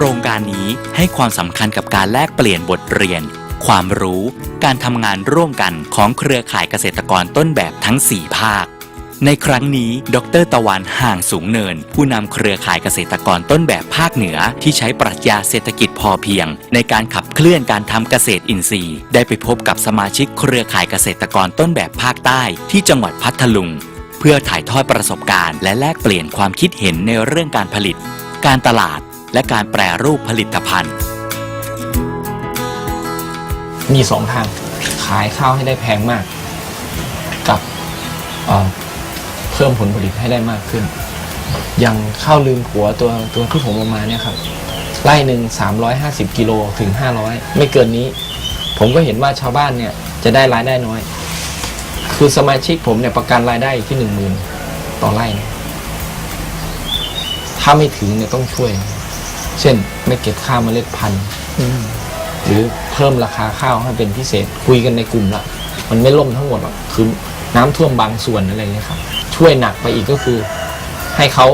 โรงการนี้ให้ความสำคัญกับการแลกเปลี่ยนบทเรียน ความรู้ การทำงานร่วมกันของเครือข่ายเกษตรกรต้นแบบทั้ง 4 ภาค ในครั้งนี้ ดรตะวันห่างสูงเนิน ผู้นำเครือข่ายเกษตรกรต้นแบบภาคเหนือ ที่ใช้ปรัชญาเศรษฐกิจพอเพียง ในการขับเคลื่อนการทำเกษตรอินทรีย์ ได้ไปพบกับสมาชิกเครือข่ายเกษตรกรต้นแบบภาคใต้ ที่จังหวัดพัทลุง เพื่อถ่ายทอดประสบการณ์ และแลกเปลี่ยนความคิดเห็นในเรื่องการผลิต การตลาด และการแปรรูปผลิตภัณฑ์ มีสองทาง ขายข้าวให้ได้แพงมาก กับเอ่อเพิ่มผลผลิตให้ได้มากขึ้น อย่างข้าวลืมผัวตัวตัวที่ผมเอามาเนี่ยครับไร่หนึ่ง350 กิโลถึง 500 ไม่เกินนี้ ผมก็เห็นว่าชาวบ้านเนี่ยจะได้รายได้น้อย คือสมาชิกผมเนี่ยประกันรายได้ที่หนึ่งหมื่นต่อไร่นะถ้าไม่ถึงเนี่ยต้องช่วย เช่นไม่เก็บข้าวเมล็ดพันธุ์หรือเพิ่มราคาข้าวให้เป็นพิเศษคุยกันในกลุ่มละมันไม่ล่มทั้งหมดหรอกคือน้ำท่วมบางส่วนอะไรเงี้ยครับ ช่วยหนักไปอีกก็คือ ให้เขา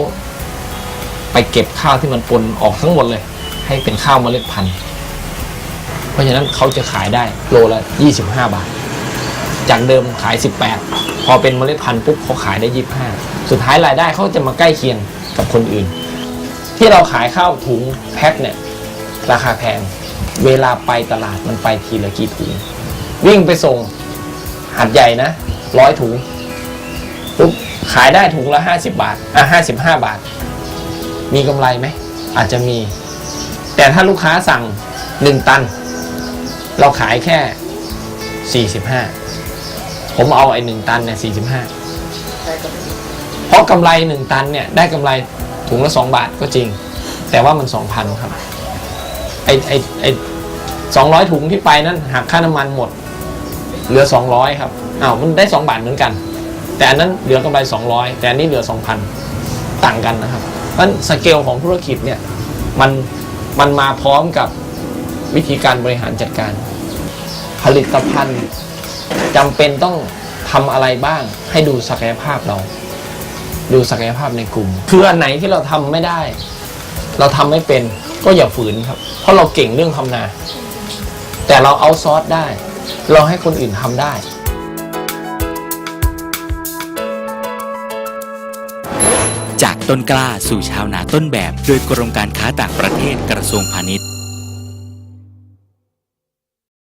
ไปเก็บข้าวที่มันปนออกทั้งหมดเลย ให้เป็นข้าวเมล็ดพันธุ์เพราะฉะนั้นเขาจะขายได้โลละ 25 บาท จากเดิมขาย 18 พอเป็นเมล็ดพันธุ์ปุ๊บเขาขายได้ 25 สุดท้ายรายได้เขาจะมาใกล้เคียงกับคนอื่น ที่เราขายข้าวถุงแพ็คเนี่ยราคาแพง เวลาไปตลาดมันไปทีละกี่ถุง วิ่งไปส่งหัดใหญ่นะร้อยถุงปุ๊บขายได้ถุงละห้าสิบาท อะห้าสิบห้าบาท มีกำไรไหม อาจจะมี แต่ถ้าลูกค้าสั่งหนึ่งตัน เราขายแค่สี่สิบห้าผมเอาไอ้หนึ่งตันเนี่ยสี่สิบห้าเพราะกำไรหนึ่งตันเนี่ย ได้กำไร ถุงละสองบาทก็จริง แต่ว่ามันสองพันครับ ไอไอไอสองร้อยถุงที่ไปนั้นหักค่าน้ำมันหมด เหลือสองร้อยครับอ้าวมันได้สองบาทเหมือนกัน แต่อันนั้นเหลือกำไรสองร้อยแต่อันนี้เหลือสองพันต่างกันนะครับ เพราะฉะนั้นสเกลของธุรกิจเนี่ยมันมันมาพร้อมกับวิธีการบริหารจัดการ ผลิตภัณฑ์จำเป็นต้องทำอะไรบ้างให้ดูศักยภาพเรา ดูศักยภาพในกลุ่ม คืออันไหนที่เราทำไม่ได้ เราทำไม่เป็นก็อย่าฝืนครับ เพราะเราเก่งเรื่องทำนา แต่เราเอาซอสได้ เราให้คนอื่นทำได้จากต้นกล้าสู่ชาวนาต้นแบบ โดยกรมการค้าต่างประเทศกระทรวงพาณิชย์